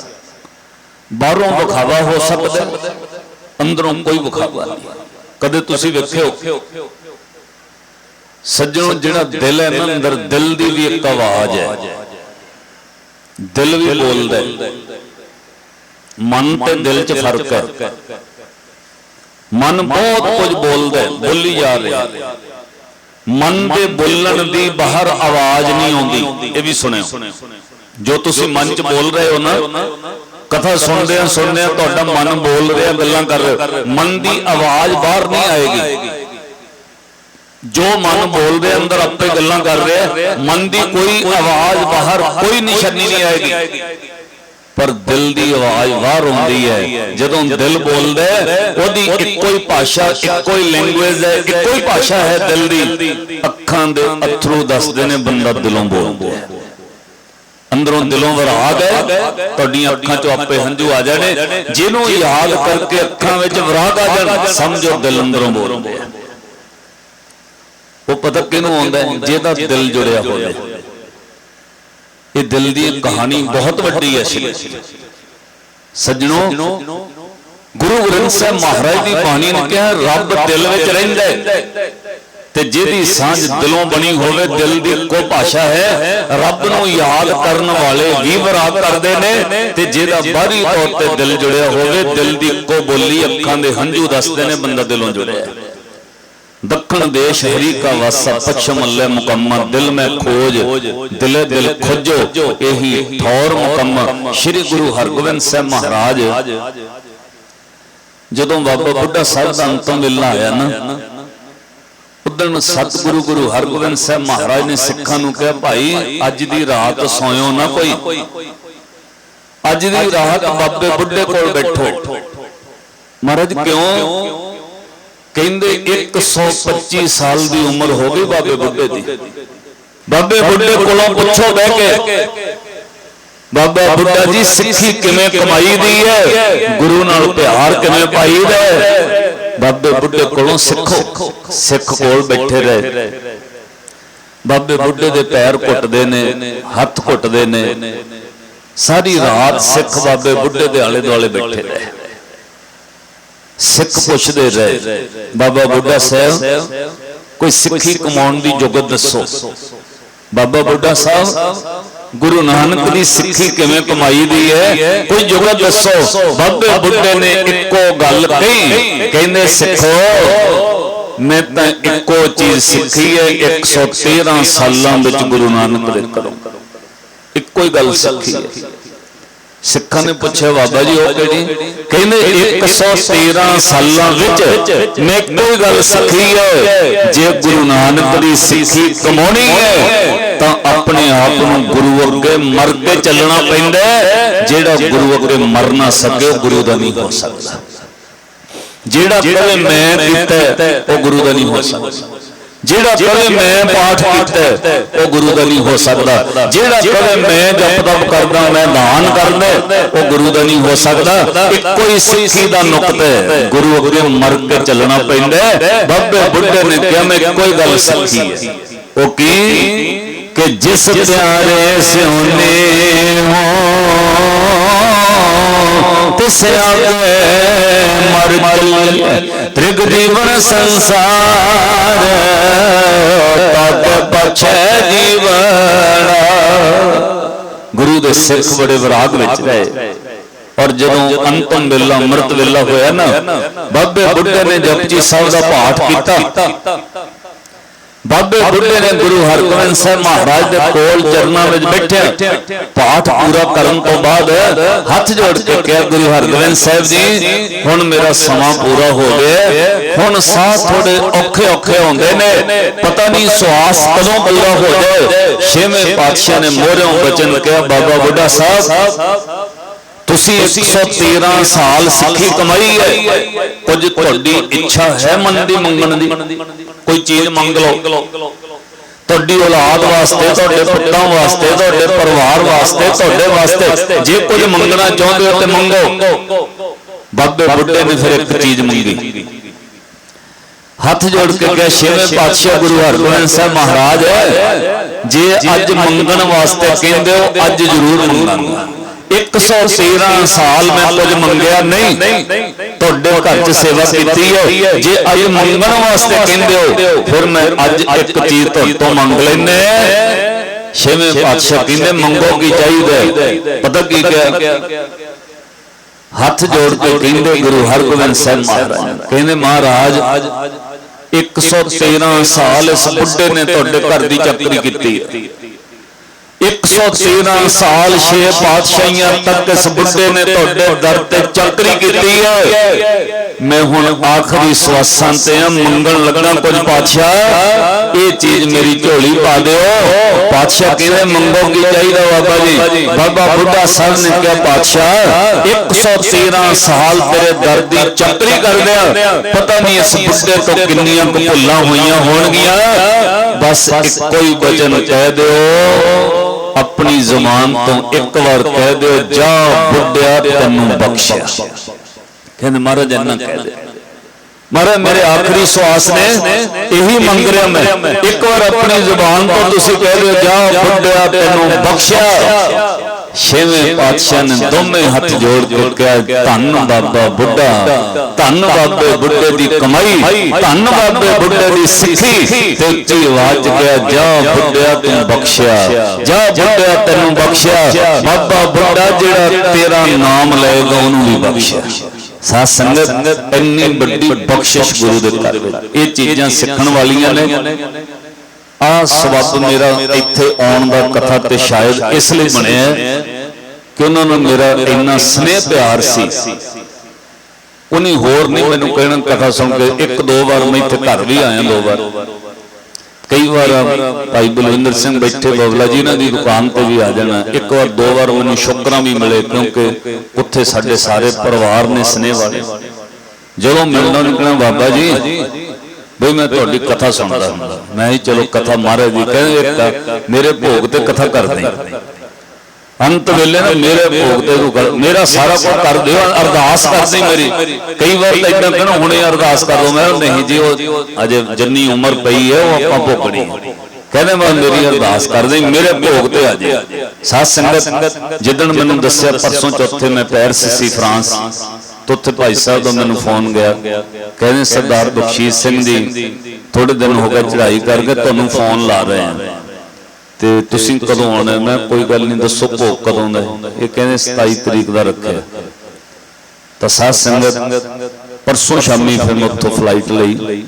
ਬਾਹਰੋਂ ਵਿਖਾਵਾ ਹੋ ਸਕਦਾ ਅੰਦਰੋਂ ਕੋਈ ਵਿਖਾਵਾ ਨਹੀਂ। ਕਦੇ ਤੁਸੀਂ ਵੇਖਿਓ, ਸੱਜਣੋ, ਜਿਹੜਾ ਦਿਲ ਹੈ ਨਾ ਅੰਦਰ, ਦਿਲ ਦੀ ਵੀ ਇੱਕ ਆਵਾਜ਼ ਹੈ। ਦਿਲ ਵੀ ਬੋਲਦਾ ਮਨ ਤੇ ਦਿਲ 'ਚ ਫ਼ਰਕ ਹੈ। ਮਨ ਬਹੁਤ ਕੁਝ ਬੋਲਦਾ ਬੋਲੀ ਜਾ ਰਿਹਾ ਮਨ ਦੇ ਬੋਲਣ ਦੀ ਬਾਹਰ ਆਵਾਜ਼ ਨਹੀਂ ਆਉਂਦੀ। ਇਹ ਵੀ ਸੁਣਿਓ। ਜੋ ਤੁਸੀਂ ਮਨ 'ਚ ਬੋਲ ਰਹੇ ਹੋ ਨਾ ਕਥਾ ਸੁਣਦੇ ਆ ਸੁਣਦੇ ਆ ਤੁਹਾਡਾ ਮਨ ਬੋਲ ਰਿਹਾ ਗੱਲਾਂ ਕਰ ਰਿਹਾ। ਮਨ ਦੀ ਆਵਾਜ਼ ਬਾਹਰ ਨਹੀਂ ਆਏਗੀ। ਜੋ ਮਨ ਬੋਲਦੇ ਅੰਦਰ ਆਪੇ ਗੱਲਾਂ ਕਰ ਰਿਹਾ ਮਨ ਦੀ ਕੋਈ ਆਵਾਜ਼ ਬਾਹਰ ਕੋਈ ਨਿਸ਼ਾਨੀ ਨਹੀਂ ਆਏਗੀ। ਪਰ ਦਿਲ ਦੀ ਆਵਾਜ਼ ਬਾਹਰ ਹੁੰਦੀ ਹੈ। ਜਦੋਂ ਦਿਲ ਬੋਲਦਾ ਉਹਦੀ ਇੱਕੋ ਹੀ ਭਾਸ਼ਾ ਇੱਕੋ ਹੀ ਲੈਂਗੁਏਜ ਹੈ ਇੱਕੋ ਹੀ ਭਾਸ਼ਾ ਹੈ ਦਿਲ ਦੀ। ਅੱਖਾਂ ਦੇ ਅਥਰੂ ਦੱਸਦੇ ਨੇ ਬੰਦਾ ਦਿਲੋਂ ਬੋਲਦਾ ਹੈ। ਅੰਦਰੋਂ ਦਿਲੋਂ ਵਿਰਾਗ ਹੈ ਤੁਹਾਡੀਆਂ ਅੱਖਾਂ 'ਚੋਂ ਆਪੇ ਹੰਝੂ ਆ ਜਾਣੇ। ਜਿਹਨੂੰ ਯਾਦ ਕਰਕੇ ਅੱਖਾਂ ਵਿੱਚ ਵਿਰਾਗ ਆ ਜਾਣ ਸਮਝੋ ਦਿਲ ਅੰਦਰੋਂ ਬੋਲਦਾ ਉਹ ਪਤਾ ਕਿਹਨੂੰ ਆਉਂਦਾ ਹੈ? ਜਿਹਦਾ ਦਿਲ ਜੁੜਿਆ ਹੋਵੇ। ਇਹ ਦਿਲ ਦੀ ਕਹਾਣੀ ਬਹੁਤ ਵੱਡੀ ਹੈ ਸੀ ਸੱਜਣੋ, ਗੁਰੂ ਗ੍ਰੰਥ ਸਾਹਿਬ ਮਹਾਰਾਜ ਦੀ ਬਾਣੀ ਨੇ ਕਿਹਾ, ਰੱਬ ਦਿਲ ਵਿੱਚ ਰਹਿੰਦਾ ਹੈ ਤੇ ਜਿਹਦੀ ਸਾਂਝ ਦਿਲੋਂ ਬਣੀ ਹੋਵੇ, ਦਿਲ ਦੀ ਇੱਕੋ ਭਾਸ਼ਾ ਹੈ, ਰੱਬ ਨੂੰ ਯਾਦ ਕਰਨ ਵਾਲੇ ਵੀ ਵਿਰਾਗ ਕਰਦੇ ਨੇ ਤੇ ਜਿਹਦਾ ਬਾਹਰੀ ਤੌਰ ਤੇ ਦਿਲ ਜੁੜਿਆ ਹੋਵੇ, ਦਿਲ ਦੀ ਇੱਕੋ ਬੋਲੀ ਅੱਖਾਂ ਦੇ ਹੰਝੂ ਦੱਸਦੇ ਨੇ, ਬੰਦਾ ਦਿਲੋਂ ਜੁੜਿਆ ਹੈ। दक्षिण देश हरि का वासा पश्चिम अल्ले मुकम्मा दिल में खोज दिले दिल खोजो यही ठौर मुकम्मा श्री गुरु हरगोबिंद साहब महाराज ਜਦੋਂ ਬਾਬਾ ਬੁੱਢਾ ਸਾਹਿਬ ਦਾ ਅੰਤਮ ਵੇਲਾ ਆਇਆ ਨਾ ਉਦੋਂ ਸਤਿਗੁਰੂ ਗੁਰੂ ਹਰਗੋਬਿੰਦ ਸਾਹਿਬ ਮਹਾਰਾਜ ਨੇ ਸਿੱਖਾਂ ਨੂੰ ਕਿਹਾ ਭਾਈ ਅੱਜ ਦੀ ਰਾਤ ਸੌਇਓ ਨਾ ਕੋਈ ਅੱਜ ਦੀ ਰਾਤ ਬਾਬੇ ਬੁੱਢੇ ਕੋਲ ਬੈਠੋ ਮਹਾਰਾਜ ਕਿਉਂ ਕਹਿੰਦੇ 125 ਸਾਲ ਦੀ ਉਮਰ ਹੋ ਗਈ ਬਾਬੇ ਬੁੱਢੇ ਦੀ। ਬਾਬੇ ਬੁੱਢੇ ਕੋਲੋਂ ਪੁੱਛੋ ਬਹਿ ਕੇ। ਬਾਬਾ ਬੁੱਢਾ ਜੀ ਸਿੱਖੀ ਕਿਵੇਂ ਕਮਾਈ ਦੀ ਹੈ? ਗੁਰੂ ਨਾਲ ਪਿਆਰ ਕਿਵੇਂ ਪਾਈਦਾ ਹੈ? ਬਾਬੇ ਬੁੱਢੇ ਕੋਲੋਂ ਸਿੱਖੋ। ਸਿੱਖ। ਕੋਲ ਬੈਠੇ ਰਹੇ। ਬਾਬੇ ਬੁੱਢੇ ਦੇ ਪੈਰ ਘੁੱਟਦੇ ਨੇ ਹੱਥ ਘੁੱਟਦੇ ਨੇ। ਸਾਰੀ ਰਾਤ ਸਿੱਖ ਬਾਬੇ ਬੁੱਢੇ ਦੇ ਆਲੇ ਦੁਆਲੇ ਬੈਠੇ ਰਹੇ। ਸਿੱਖ ਪੁੱਛਦੇ ਰਹੇ। ਬਾਬਾ ਬੁੱਢਾ ਸਾਹਿਬ ਕੋਈ ਸਿੱਖੀ ਕਮਾਉਣ ਦੀ ਜੁਗਤ ਦੱਸੋ। ਬਾਬਾ ਬੁੱਢਾ ਸਾਹਿਬ ਗੁਰੂ ਨਾਨਕ ਦੀ ਸਿੱਖੀ ਕਿਵੇਂ ਕਮਾਈ ਦੀ ਹੈ? ਕੋਈ ਜੁਗਤ ਦੱਸੋ। ਬਾਬੇ ਬੁੱਢੇ ਨੇ ਇੱਕੋ ਗੱਲ ਕਹੀ। ਕਹਿੰਦੇ ਸਿੱਖੋ ਮੈਂ ਤਾਂ ਇੱਕੋ ਚੀਜ਼ ਸਿੱਖੀ ਹੈ 113 ਸਾਲਾਂ ਵਿੱਚ ਗੁਰੂ ਨਾਨਕ ਦੇ ਘਰੋਂ। ਇੱਕੋ ਹੀ ਗੱਲ ਸਿੱਖੀ ਹੈ। ਸਿੱਖਾਂ ਨੇ ਪੁੱਛਿਆ ਬਾਬਾ ਜੀ ਉਹ ਕਿਹੜੀ? ਕਹਿੰਦੇ 113 ਸਾਲਾਂ ਵਿੱਚ ਮੈਂ ਕੋਈ ਗੱਲ ਸਿੱਖੀ ਹੈ ਜੇ ਗੁਰੂ ਨਾਨਕ ਦੀ ਸਿੱਖੀ ਕਮਾਉਣੀ ਹੈ ਤਾਂ ਆਪਣੇ ਆਪ ਨੂੰ ਗੁਰੂ ਅੱਗੇ ਮਰ ਕੇ ਚੱਲਣਾ ਪੈਂਦਾ ਜਿਹੜਾ ਗੁਰੂ ਅੱਗੇ ਮਰ ਨਾ ਸਕੇ ਉਹ ਗੁਰੂ ਦਾ ਨਹੀਂ ਹੋ ਸਕਦਾ। ਜਿਹੜਾ ਕਦੇ ਮੈਂ ਕੀਤਾ ਉਹ ਗੁਰੂ ਦਾ ਨਹੀਂ ਹੋ ਸਕਦਾ। ਜਿਹੜਾ ਕਦੇ ਮੈਂ ਪਾਠ ਕੀਤਾ ਉਹ ਗੁਰੂ ਦਾ ਨਹੀਂ ਹੋ ਸਕਦਾ। ਜਿਹੜਾ ਕਦੇ ਮੈਂ ਜਪ ਤਪ ਕਰਦਾ ਮੈਂ ਦਾਨ ਕਰਦਾ ਉਹ ਗੁਰੂ ਦਾ ਨਹੀਂ ਹੋ ਸਕਦਾ। ਇੱਕੋ ਹੀ ਸਿੱਖੀ ਦਾ ਨੁਕਤਾ ਹੈ। ਗੁਰੂ ਅੱਗੇ ਮਰ ਕੇ ਚੱਲਣਾ ਪੈਂਦਾ। ਬਾਬੇ ਬੁੱਢੇ ਨੇ ਕਿਹਾ ਮੈਂ ਹੀ ਗੱਲ ਸਿੱਖੀ ਹੈ। ਉਹ ਕੀ? ਕਿ ਜਿਸ ਪਿਆਰੇ ਸਿਉਨੇ ਹੋ ਤਿਸ ਆਗੇ ਮਰ ਚੱਲ ਤ੍ਰਿਗ ਜੀਵਨ ਸੰਸਾਰ ਤਤ ਪਛੈ ਜੀਵਨ ਗੁਰੂ ਦੇ ਸਿੱਖ ਬੜੇ ਵਿਰਾਗ ਵਿੱਚ ਰਹੇ ਔਰ ਜਦੋਂ ਅੰਤਮ ਵੇਲਾ ਅੰਮ੍ਰਿਤ ਵੇਲਾ ਹੋਇਆ ਨਾ ਬਾਬੇ ਬੁੱਢੇ ਨੇ ਜਪਜੀ ਸਾਹਿਬ ਦਾ ਪਾਠ ਕੀਤਾ ਬਾਬੇ ਬੁੱਢੇ ਨੇ ਗੁਰੂ ਹਰਗੋਬਿੰਦ ਸਾਹਿਬ ਮਹਾਰਾਜ ਦੇ ਕੋਲ ਚਰਨਾਂ ਵਿੱਚ ਬੈਠੇ ਪਾਠ ਪੂਰਾ ਕਰਨ ਤੋਂ ਬਾਅਦ ਹੱਥ ਜੋੜ ਕੇ ਕਿਹਾ, ਗੁਰੂ ਹਰਗੋਬਿੰਦ ਸਾਹਿਬ ਜੀ, ਹੁਣ ਮੇਰਾ ਸਮਾਂ ਪੂਰਾ ਹੋ ਗਿਆ। ਹੁਣ ਸਾਹ ਥੋੜੇ ਔਖੇ ਔਖੇ ਹੁੰਦੇ ਨੇ। ਪਤਾ ਨਹੀਂ ਸਵਾਸ ਕਦੋਂ ਪੂਰਾ ਹੋ ਜਾਏ। ਛੇਵੇਂ ਪਾਤਸ਼ਾਹ ਨੇ ਮੋਹਰਿਓਂ ਬਚਨ ਕਿਹਾ, ਬਾਬਾ ਬੁੱਢਾ ਸਾਹਿਬ, ਤੁਸੀਂ 113 ਸਾਲ ਸਿੱਖੀ ਕਮਾਈ ਹੈ। ਕੁਝ ਤੁਹਾਡੀ ਇੱਛਾ ਹੈ ਮਨ ਦੀ, ਮੰਗਣ ਦੀ? ਕੋਈ ਚੀਜ਼ ਮੰਗ ਲਓ। ਤੁਹਾਡੀ ਔਲਾਦ ਵਾਸਤੇ ਤੁਹਾਡੇ ਪੁੱਤਾਂ ਵਾਸਤੇ ਤੁਹਾਡੇ ਪਰਿਵਾਰ ਵਾਸਤੇ ਤੁਹਾਡੇ ਵਾਸਤੇ ਜੇ ਕੁਝ ਮੰਗਣਾ ਚਾਹੁੰਦੇ ਹੋ ਤੇ ਮੰਗੋ। ਬਾਬੇ ਬੁੱਢੇ ਨੇ ਫਿਰ ਇੱਕ ਚੀਜ਼ ਮੰਗੀ। ਹੱਥ ਜੋੜ ਕੇ ਕਿਹਾ ਛੇਵੇਂ ਪਾਤਸ਼ਾਹ ਗੁਰੂ ਹਰਗੋਬਿੰਦ ਸਾਹਿਬ ਮਹਾਰਾਜ ਜੇ ਅੱਜ ਮੰਗਣ ਵਾਸਤੇ ਕਹਿੰਦੇ ਹੋ ਅੱਜ ਜ਼ਰੂਰ ਮੰਗਾਂਗਾ। 113 ਸਾਲ ਮੈਂ ਕੁਝ ਮੰਗਿਆ ਨਹੀਂ। ਘਰ 'ਚ ਸੇਵਾ ਕੀਤੀ ਹੈ। ਜੇ ਅੱਜ ਮੰਗਣ ਵਾਸਤੇ ਕਹਿੰਦੇ ਹੋ ਫਿਰ ਮੈਂ ਅੱਜ ਇੱਕ ਚੀਜ਼ ਤੋਂ ਮੰਗ ਲੈਨੇ ਛੇਵੇਂ ਪਾਤਸ਼ਾਹ ਕਹਿੰਦੇ ਮੰਗੋ ਕੀ ਚਾਹੀਦਾ ਪਤਾ ਕੀ ਕਿਹਾ? ਹੱਥ ਜੋੜ ਕੇ ਕਹਿੰਦੇ ਗੁਰੂ ਹਰਗੋਬਿੰਦ ਸਾਹਿਬ ਮਹਾਰਾਜ। ਕਹਿੰਦੇ ਮਹਾਰਾਜ 113 ਸਾਲ ਇਸ ਬੁੱਢੇ ਨੇ ਤੁਹਾਡੇ ਘਰ ਦੀ ਚੱਕਰੀ ਕੀਤੀ ਹੈ। 113 ਸਾਲ ਛੇ ਪਾਤਸ਼ਾਹੀਆਂ ਤੱਕ ਇਸ ਬੁੱਢੇ ਨੇ ਤੁਹਾਡੇ ਦਰ ਤੇ ਚੱਕਰੀ ਕੀਤੀ ਹੈ। ਮੈਂ ਹੁਣ ਆਖਰੀ ਸਵਾਸਾਂ ਤੇ ਆ ਮੰਗਣ ਲੱਗਾ ਕੁਝ ਪਾਤਸ਼ਾਹ। ਇਹ ਚੀਜ਼ ਮੇਰੀ ਝੋਲੀ ਪਾ ਦਿਓ। ਪਾਤਸ਼ਾਹ ਕਹਿੰਦੇ ਮੰਗੋ ਕੀ ਚਾਹੀਦਾ ਬਾਬਾ ਜੀ? ਬਾਬਾ ਬੁੱਢਾ ਸਾਹਿਬ ਨੇ ਕਿਹਾ, ਪਾਤਸ਼ਾਹ 113 ਸਾਲ ਤੇਰੇ ਦਰ ਦੀ ਚੱਕਰੀ ਕਰ ਪਤਾ ਨਹੀਂ ਇਸ ਬੁੱਢੇ ਤੋਂ ਕਿੰਨੀਆਂ ਕੁ ਭੁੱਲਾਂ ਹੋਈਆਂ ਹੋਣਗੀਆਂ। ਬਸ ਇੱਕੋ ਹੀ ਵਚਨ ਕਹਿ ਦਿਓ। ਆਪਣੀ ਜ਼ੁਬਾਨ ਤੋਂ ਇੱਕ ਵਾਰ ਕਹਿ ਦਿਓ, ਜਾ ਬੁੱਢਿਆ, ਤੈਨੂੰ ਬਖਸ਼ਿਆ। ਕਹਿੰਦੇ, ਮਹਾਰਾਜ, ਇੰਨਾ ਕਹਿ ਦੇ। ਮਹਾਰਾਜ, ਮੇਰੇ ਆਖਰੀ ਸਵਾਸ ਨੇ, ਇਹੀ ਮੰਗ ਰਿਹਾ ਮੈਂ। ਇੱਕ ਵਾਰ ਆਪਣੀ ਜ਼ੁਬਾਨ ਤੋਂ ਤੁਸੀਂ ਕਹਿ ਦਿਓ, ਜਾ ਬੁੱਢਿਆ, ਤੈਨੂੰ ਬਖਸ਼ਿਆ। ਛੇਵੇਂ ਪਾਤਸ਼ਾਹ ਨੇ ਦੋਵੇਂ ਹੱਥ ਜੋੜ ਕੇ ਕਿਹਾ ਧੰਨ ਬਾਬਾ ਬੁੱਢਾ ਧੰਨ ਬਾਬੇ ਬੁੱਢੇ ਦੀ ਕਮਾਈ ਧੰਨ ਬਾਬੇ ਬੁੱਢੇ ਦੀ ਸਿੱਖੀ ਤੇ ਉੱਚੀ ਆਵਾਜ਼ ਕਿਹਾ ਜਾ ਬੁੱਢਿਆ ਤੂੰ ਬਖਸ਼ਿਆ ਜਾ ਬੁੱਢਿਆ ਤੈਨੂੰ ਬਖਸ਼ਿਆ ਬਾਬਾ ਬੁੱਢਾ ਜਿਹੜਾ ਤੇਰਾ ਨਾਮ ਲਏਗਾ ਉਹਨੂੰ ਵੀ ਬਖਸ਼ਿਆ। ਸਾਧ ਸੰਗਤ ਇੰਨੀ ਵੱਡੀ ਬਖਸ਼ਿਸ਼ ਗੁਰੂ ਦੇ ਘਰ ਵਿੱਚ। ਇਹ ਚੀਜ਼ਾਂ ਸਿੱਖਣ ਵਾਲੀਆਂ ਨੇ। ਆ ਸਬਬ ਮੇਰਾ ਇੱਥੇ ਆਉਣ ਦਾ ਕਥਾ ਤੇ ਸ਼ਾਇਦ ਇਸ ਲਈ ਬਣਿਆ ਕਿ ਉਹਨਾਂ ਨੂੰ ਮੇਰਾ ਇੰਨਾ ਸਨੇਹ ਪਿਆਰ ਸੀ। ਉਹਨੇ ਹੋਰ ਨਹੀਂ ਮੈਨੂੰ ਕਹਿਣਾ ਕਥਾ ਸੁਣ ਕੇ ਇੱਕ ਦੋ ਵਾਰ ਮੈਂ ਇੱਥੇ ਘਰ ਵੀ ਆਇਆ ਦੋ ਵਾਰ। ਕਈ ਵਾਰ ਭਾਈ ਬਲਵਿੰਦਰ ਸਿੰਘ ਬੈਠੇ ਬਬਲਾ ਜੀ ਇਹਨਾਂ ਦੀ ਦੁਕਾਨ ਤੇ ਵੀ ਆ ਜਾਣਾ। ਇੱਕ ਵਾਰ ਦੋ ਵਾਰ ਮੈਨੂੰ ਸ਼ੁਕਰਾਂ ਵੀ ਮਿਲੇ ਕਿਉਂਕਿ ਉੱਥੇ ਸਾਡੇ ਸਾਰੇ ਪਰਿਵਾਰ ਨੇ ਸਨੇਹ ਵਾਲੇ। ਜਦੋਂ ਮਿਲਣਾ ਨਿਕਲਣਾ ਬਾਬਾ ਜੀ ਬਈ ਮੈਂ ਤੁਹਾਡੀ ਕਥਾ ਸੁਣਦਾ ਹੁੰਦਾ। ਮੈਂ ਹੀ ਚਲੋ ਕਥਾ ਮਹਾਰਾਜ ਜੀ ਕਹਿੰਦੇ ਮੇਰੇ ਭੋਗ ਤੇ ਕਥਾ ਕਰਦੇ ਅੰਤ ਵੇਲੇ ਨਾ ਮੇਰੇ ਭੋਗ ਤੇ ਤੂੰ ਕਰ ਮੇਰਾ ਸਾਰਾ ਕੁਝ ਕਰ ਦਿਓ ਅਰਦਾਸ ਕਰਦੇ ਮੇਰੀ। ਕਈ ਵਾਰ ਤਾਂ ਇਦਾਂ ਕਹਿਣਾ ਹੁਣੇ ਅਰਦਾਸ ਕਰ ਲਓ ਮੈਂ ਨਹੀਂ ਜੀ ਉਹ ਅਜੇ ਜੰਨੀ ਉਮਰ ਪਈ ਹੈ ਉਹ ਆਪਾਂ ਭੋਗਣੀ ਕਹਿੰਦੇ ਮੈਂ ਮੇਰੀ ਅਰਦਾਸ ਕਰਦੇ ਮੇਰੇ ਭੋਗ ਤੇ ਆ ਜੇ। ਸਾਧ ਸੰਗਤ ਜਿੱਦਣ ਮੈਨੂੰ ਦੱਸਿਆ ਪਰਸੋਂ ਚੌਥੇ ਮੈਂ ਪੈਰਿਸ ਸੀ ਫਰਾਂਸ। ਤੋਂ ਉੱਥੇ ਭਾਈ ਸਾਹਿਬ ਦਾ ਮੈਨੂੰ ਫੋਨ ਗਿਆ। ਕਹਿੰਦੇ ਸਰਦਾਰ ਬਖਸ਼ੀਸ਼ ਸਿੰਘ ਜੀ ਥੋੜੇ ਦਿਨ ਹੋ ਗਏ ਚੜ੍ਹਾਈ ਕਰਕੇ ਤੁਹਾਨੂੰ ਫੋਨ ਲਾ ਰਹੇ ਆ ਤੇ ਤੁਸੀਂ ਕਦੋਂ ਆਉਣਾ ਮੈਂ ਕੋਈ ਗੱਲ ਨਹੀਂ ਦੱਸੋ ਭੋਗ ਕਦੋਂ ਦਾ? ਇਹ ਕਹਿੰਦੇ 27 ਤਰੀਕ ਦਾ ਰੱਖਿਆ। ਤਾਂ ਸਾਧ ਸੰਗਤ ਪਰਸੋਂ ਸ਼ਾਮੀ ਫਿਰ ਮੈਂ ਉੱਥੋਂ ਫਲਾਈਟ ਲਈ।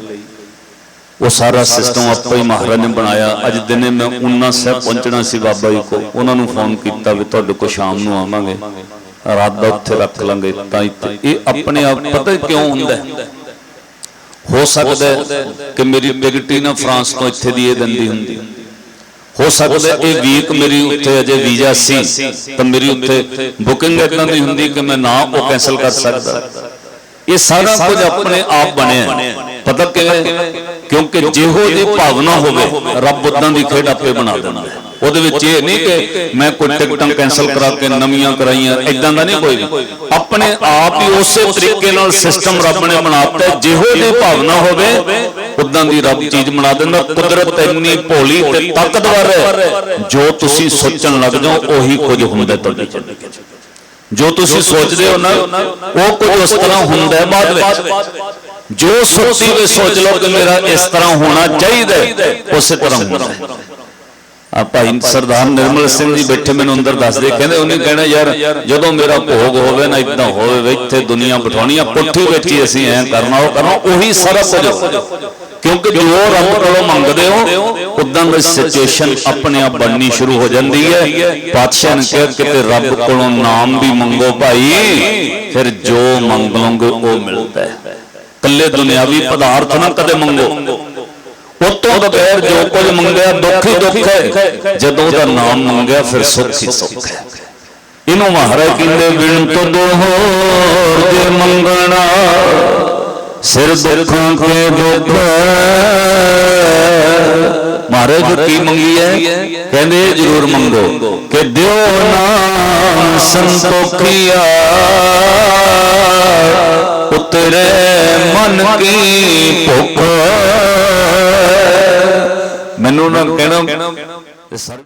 ਉਹ ਸਾਰਾ ਸਿਸਟਮ ਆਪੇ ਹੀ ਮਹਾਰਾਜ ਨੇ ਬਣਾਇਆ। ਅੱਜ ਦਿਨੇ ਮੈਂ ਉਨਾ ਸਾਹਿਬ ਪਹੁੰਚਣਾ ਸੀ ਬਾਬਾ ਜੀ ਕੋ। ਉਹਨਾਂ ਨੂੰ ਫੋਨ ਕੀਤਾ ਵੀ ਤੁਹਾਡੇ ਕੋ ਸ਼ਾਮ ਨੂੰ ਆਵਾਂਗੇ। ਰਾਤ ਦਾ ਉੱਥੇ ਰੱਖ ਲਾਂਗੇ ਤਾਂ ਇਹ ਆਪਣੇ ਆਪ ਪਤਾ ਕਿਉਂ ਹੁੰਦਾ ਹੈ? ਸਕਦਾ ਕਿ ਮੇਰੀ ਟਿਕਟ ਨਾ ਫਰਾਂਸ ਤੋਂ ਇੱਥੇ ਦੀ ਇਹ ਦੰਦੀ ਹੁੰਦੀ ਹੋ। ਸਕਦਾ ਇਹ ਵੀਕ ਮੇਰੀ ਉੱਥੇ ਅਜੇ ਵੀਜ਼ਾ ਸੀ ਤਾਂ ਮੇਰੀ ਉੱਥੇ ਬੁਕਿੰਗ ਇਦਾਂ ਦੀ ਹੁੰਦੀ ਕਿ ਮੈਂ ਨਾ ਉਹ ਕੈਨਸਲ ਕਰ ਸਕਦਾ। ਇਹ ਸਾਰਾ ਕੁਝ ਆਪਣੇ ਆਪ ਬਣਿਆ ਪਤਾ ਕਿਵੇਂ? ਕਿਉਂਕਿ ਜਿਹੋ ਦੀ ਭਾਵਨਾ ਹੋਵੇ ਰੱਬ ਉਦਾਂ ਦੀ ਖੇਡ ਆਪੇ ਬਣਾ ਦਿੰਦਾ ਹੈ। ਉਹਦੇ ਵਿੱਚ ਇਹ ਨਹੀਂ ਕਿ ਮੈਂ ਕੋਈ ਟਿਕਟਾਂ ਕੈਨਸਲ ਕਰਾ ਕੇ ਨਵੀਆਂ ਕਰਾਈਆਂ ਇਦਾਂ ਦਾ ਨਹੀਂ ਕੋਈ। ਵੀ ਆਪਣੇ ਆਪ ਹੀ ਉਸੇ ਤਰੀਕੇ ਨਾਲ ਸਿਸਟਮ ਰੱਬ ਨੇ ਬਣਾਤਾ। ਜਿਹੋ ਦੀ ਭਾਵਨਾ ਹੋਵੇ ਉਦਾਂ ਦੀ ਰੱਬ ਚੀਜ਼ ਬਣਾ ਦਿੰਦਾ ਕੁਦਰਤ ਇੰਨੀ ਭੋਲੀ ਤੇ ਤਾਕਤਵਰ ਹੈ ਜੋ ਤੁਸੀਂ ਸੋਚਣ ਲੱਗ ਜਾਓ ਉਹੀ ਕੁਝ ਹੁੰਦਾ ਤੁਹਾਡੀ 'ਚ ਜੋ ਤੁਸੀਂ ਸੋਚਦੇ ਹੋ ਨਾ ਉਹ ਕੁਝ ਉਸ ਤਰ੍ਹਾਂ ਹੁੰਦਾ ਹੈ ਬਾਅਦ ਵਿੱਚ। ਜੋ ਸੋਚੀ ਵੇ ਸੋਚ ਲਓ ਕਿ ਮੇਰਾ ਇਸ ਤਰ੍ਹਾਂ ਹੋਣਾ ਚਾਹੀਦਾ ਉਸੇ ਤਰ੍ਹਾਂ ਹੁੰਦਾ ਹੈ ਆ ਭਾਈ ਸਰਦਾਰ ਨਿਰਮਲ ਸਿੰਘ ਜੀ ਬੈਠੇ ਮੈਨੂੰ ਅੰਦਰ ਦੱਸਦੇ ਕਹਿੰਦੇ ਉਹਨੇ ਕਹਿਣਾ ਯਾਰ ਜਦੋਂ ਮੇਰਾ ਭੋਗ ਹੋਵੇ ਨਾ ਇਦਾਂ ਹੋਵੇ ਇੱਥੇ ਦੁਨੀਆ ਬਿਠਾਉਣੀ ਆ ਪੁੱਠੀ ਵਿੱਚ ਹੀ ਅਸੀਂ ਐਂ ਕਰਨਾ ਉਹ ਕਰਨਾ ਉਹੀ ਸਾਰਾ ਕੁਝ। ਕਿਉਂਕਿ ਜੋ ਰੱਬ ਕੋਲੋਂ ਮੰਗਦੇ ਹੋ ਉਦਾਂ ਦੀ ਸਿਚੁਏਸ਼ਨ ਆਪਣੇ ਆਪ ਬਣਨੀ ਸ਼ੁਰੂ ਹੋ ਜਾਂਦੀ ਹੈ। ਪਾਤਸ਼ਾਹ ਨੇ ਕਿਹਾ ਕਿਤੇ ਰੱਬ ਕੋਲੋਂ ਨਾਮ ਵੀ ਮੰਗੋ ਭਾਈ ਫਿਰ ਜੋ ਮੰਗ ਲਓਗੇ ਉਹ ਮਿਲਦਾ ਹੈ। ਕੱਲੇ ਦੁਨਿਆਵੀ ਪਦਾਰਥ ਨਾ ਕਦੇ ਮੰਗੋ। ਉਤੋਂ ਬਗੈਰ ਜੋ ਕੁਝ ਮੰਗਿਆ ਦੁੱਖ ਹੀ ਦੁੱਖ ਹੈ। ਜਦੋਂ ਉਹਦਾ ਨਾਮ ਮੰਗਿਆ ਫਿਰ ਸੁੱਖ ਹੀ ਸੁੱਖ ਹੈ। ਇਹਨੂੰ ਮਹਾਰਾਜ ਕਹਿੰਦੇ ਬਿਨ ਤੁਧ ਹੋਰ ਜੇ ਮੰਗਣਾ। ਸਿਰ ਦੁੱਖਾਂ ਕੇ ਦੁੱਖ ਮਹਾਰਾਜ ਕੀ ਮੰਗੀ ਹੈ ਕਹਿੰਦੇ ਜ਼ਰੂਰ ਮੰਗੋ। ਕਿ ਦਿਓ ਨਾਮ ਸੰਤੋਖੀਆ। ਉਤਰੇ ਮਨ ਕੀ ਭੁੱਖ। ਮੈਨੂੰ ਨਾ ਕਹਿਣਾ